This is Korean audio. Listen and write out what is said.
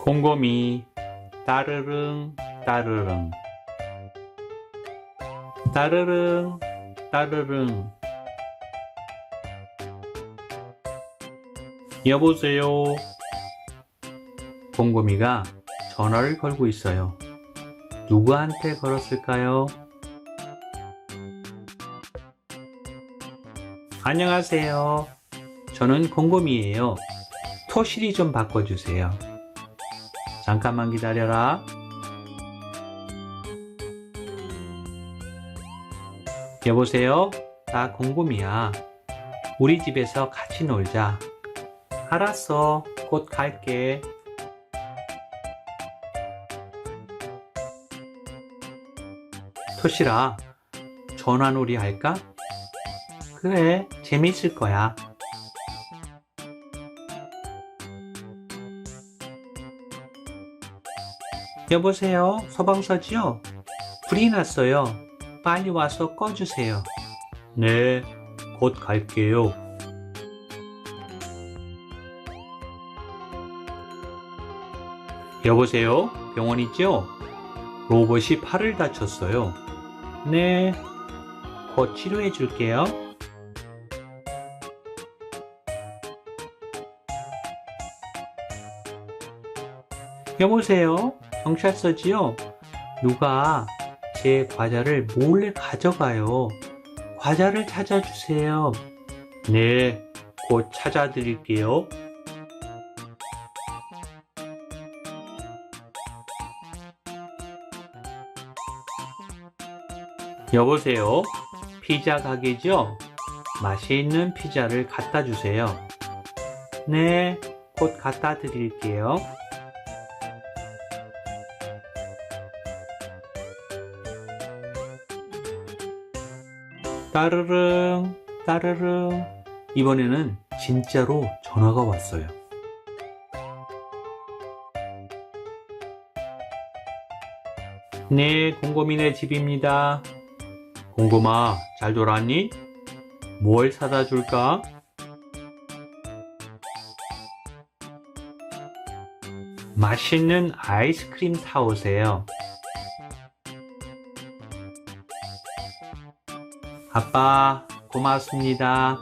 곰곰이 따르릉 따르릉. 따르릉 따르릉. 여보세요? 곰곰이가 전화를 걸고 있어요. 누구한테 걸었을까요? 안녕하세요. 저는 곰곰이에요. 토실이 좀 바꿔주세요 잠깐만 기다려라. 여보세요? 나 공곰이야. 우리 집에서 같이 놀자. 알았어. 곧 갈게. 토실아, 전화놀이 할까? 그래, 재밌을 거야. 여보세요? 소방서지요? 불이 났어요. 빨리 와서 꺼주세요. 네, 곧 갈게요. 여보세요? 병원이죠? 로봇이 팔을 다쳤어요. 네, 곧 치료해 줄게요. 여보세요? 경찰서지요? 누가 제 과자를 몰래 가져가요. 과자를 찾아주세요. 네, 곧 찾아드릴게요. 여보세요? 피자 가게죠? 맛있는 피자를 갖다 주세요. 네, 곧 갖다 드릴게요. 따르릉, 따르릉. 이번에는 진짜로 전화가 왔어요. 네, 곰곰이네 집입니다. 곰곰아, 잘 돌아왔니? 뭘 사다 줄까? 맛있는 아이스크림 사오세요. 아빠, 고맙습니다.